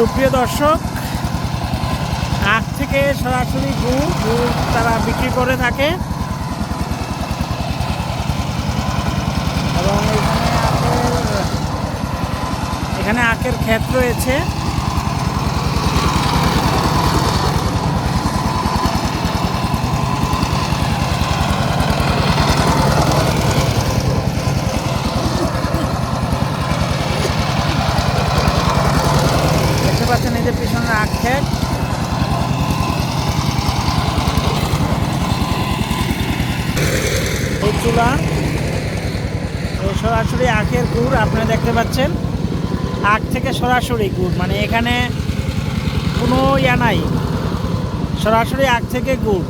সুপ্রিয় দর্শক আখ থেকে সরাসরি গুড় গুড় তারা বিক্রি করে থাকে। এবং এখানে আখের এখানে আখের ক্ষেত রয়েছে দেখতে পাচ্ছেন আখ ক্ষেত এই চুলা। সরাসরি আখের গুড়, আপনারা দেখতে পাচ্ছেন। আখ থেকে সরাসরি গুড় মানে এখানে কোনো ইয়া নাই। সরাসরি আখ থেকে গুড়।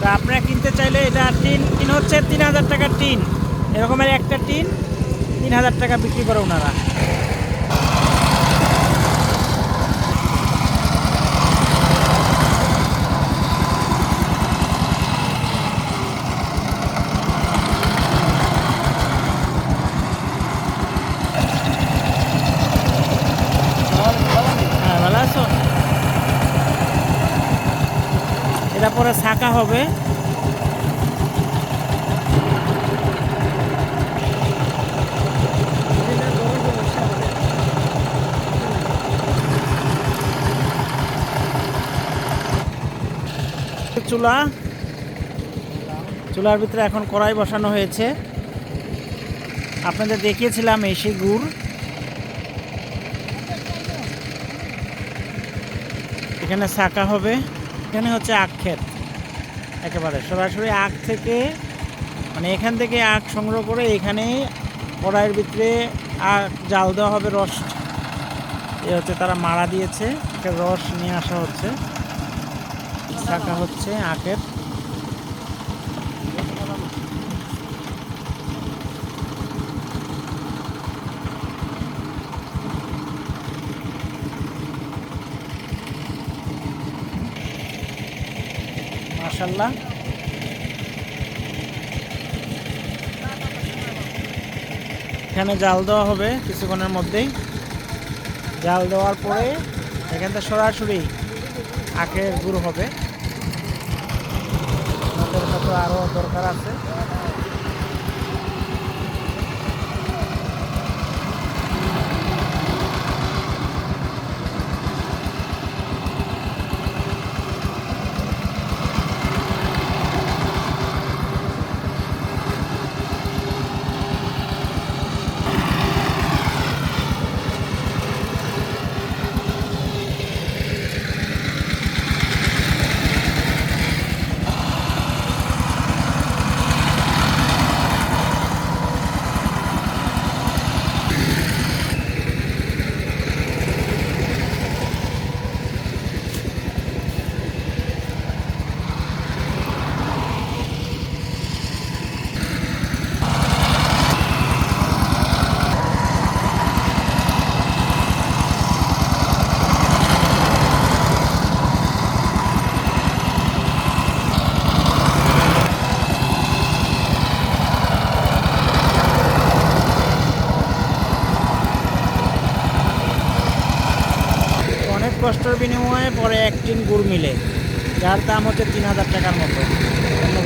তা আপনারা কিনতে চাইলে এটা টিন টিন হচ্ছে তিন হাজার টাকার টিন। এরকমের একটা টিন, তিন হাজার টাকা বিক্রি করে ওনারা। এটা পরে ছাকা হবে। চুলা। চুলার ভিতরে এখন কড়াই বসানো হয়েছে। আপনাদের দেখিয়েছিলাম এসে গুড় এখানে শাখা হবে। এখানে হচ্ছে আখ ক্ষেত। একেবারে সরাসরি আখ থেকে মানে এখান থেকে আখ সংগ্রহ করে এখানে কড়াইয়ের ভিতরে আখ, জাল দেওয়া হবে রস। এ হচ্ছে তারা মারা দিয়েছে। রস নিয়ে আসা হচ্ছে। শাখা হচ্ছে আখের। মাশাল্লাহ এখানে জাল দেওয়া হবে কিছুক্ষণের মধ্যেই। জাল দেওয়ার পরে এখান থেকে সরাসরি আখের গুড় হবে। আমাদের মতো আরও দরকার আছে। কষ্টের বিনিময়ে পরে এক টিন গুড় মিলে। যার দাম হচ্ছে তিন হাজার টাকার মতো। অন্য